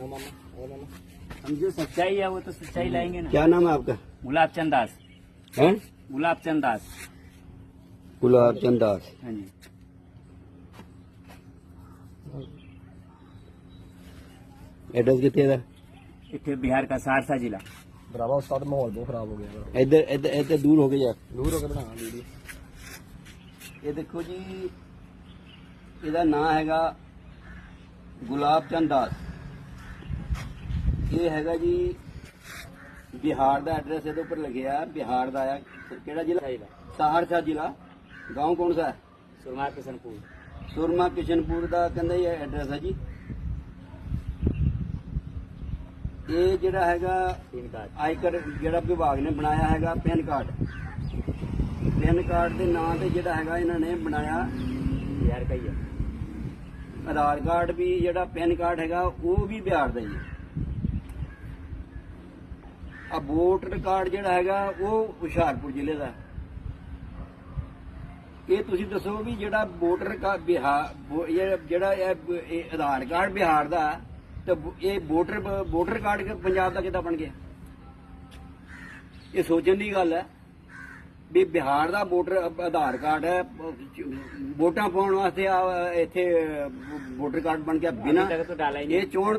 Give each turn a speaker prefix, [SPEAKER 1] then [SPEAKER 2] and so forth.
[SPEAKER 1] हम जो सच्चाई है वो तो सच्चाई लाएंगे ना
[SPEAKER 2] क्या नाम है आपका
[SPEAKER 1] गुलाब चंद दास
[SPEAKER 2] है
[SPEAKER 1] गुलाब चंद दास
[SPEAKER 2] गुलाब चंद दास
[SPEAKER 1] हाँ जी
[SPEAKER 2] एड्रेस कितने ਦਾ
[SPEAKER 1] इतने बिहार का सहरसा जिला
[SPEAKER 3] ਭਰਾਵਾ ਉਸਤਾਦ ਮਾਹੌਲ ਬਹੁਤ ਖਰਾਬ ਹੋ ਗਿਆ ਭਰਾ
[SPEAKER 2] ਇੱਧਰ ਇੱਧਰ ਇੱਧਰ ਦੂਰ ਹੋ ਕੇ ਜਾ
[SPEAKER 3] ਦੂਰ ਹੋ ਕੇ ਬਣਾ ਵੀਡੀਓ
[SPEAKER 2] ਇਹ ਦੇਖੋ ਜੀ ਇਹਦਾ ਨਾਮ ਹੈਗਾ ਗੁਲਾਬ ਚੰਦ ਦਾਸ ਇਹ ਹੈਗਾ ਜੀ ਬਿਹਾਰ ਦਾ ਐਡਰੈਸ ਇਹਦੇ ਉੱਪਰ ਲਿਖਿਆ ਬਿਹਾਰ ਦਾ ਆ। ਕਿਹੜਾ ਜ਼ਿਲ੍ਹਾ? ਸਹਾਰਸਾ ਜ਼ਿਲ੍ਹਾ। گاؤں ਕੌਣ ਸਾ
[SPEAKER 1] ਸੁਰਮਾ ਕਿਸ਼ਨਪੁਰ।
[SPEAKER 2] ਸੁਰਮਾ ਕਿਸ਼ਨਪੁਰ ਦਾ ਕਹਿੰਦਾ ਇਹ ਐਡਰੈਸ ਹੈ ਜੀ। ਇਹ ਜਿਹੜਾ ਹੈਗਾ ਆਇਕਰ ਜਿਹੜਾ ਵਿਭਾਗ ਨੇ ਬਣਾਇਆ ਹੈਗਾ ਪੈਨ ਕਾਰਡ। ਪੈਨ ਕਾਰਡ ਦੇ ਨਾਂ ਤੇ ਜਿਹੜਾ ਹੈਗਾ ਇਹਨਾਂ ਨੇ ਬਣਾਇਆ।
[SPEAKER 1] ਯਾਰ ਕਈ
[SPEAKER 2] ਆਧਾਰ ਕਾਰਡ ਵੀ ਜਿਹੜਾ ਪੈਨ ਕਾਰਡ ਹੈਗਾ ਉਹ ਵੀ ਬਿਹਾਰ ਦਾ ਹੀ ਹੈ। ਆ ਵੋਟਰ ਕਾਰਡ ਜਿਹੜਾ ਹੈਗਾ ਉਹ ਹੁਸ਼ਿਆਰਪੁਰ ਜ਼ਿਲ੍ਹੇ ਦਾ। ਇਹ ਤੁਸੀਂ ਦੱਸੋ ਵੀ ਜਿਹੜਾ ਵੋਟਰ ਕਾ ਬਿਹਾਰ ਜਿਹੜਾ ਇਹ ਆਧਾਰ ਕਾਰਡ ਬਿਹਾਰ ਦਾ ਤੇ ਇਹ ਵੋਟਰ ਵੋਟਰ ਕਾਰਡ ਪੰਜਾਬ ਦਾ ਕਿਦਾਂ ਬਣ ਗਿਆ? ਇਹ ਸੋਚਣ ਦੀ ਗੱਲ ਹੈ ਵੀ ਬਿਹਾਰ ਦਾ ਵੋਟਰ ਆਧਾਰ ਕਾਰਡ ਹੈ ਵੋਟਾਂ ਪਾਉਣ ਵਾਸਤੇ ਇੱਥੇ ਵੋਟਰ ਕਾਰਡ ਬਣ ਗਿਆ ਬਿਨਾਂ ਇਹ ਚੋਣ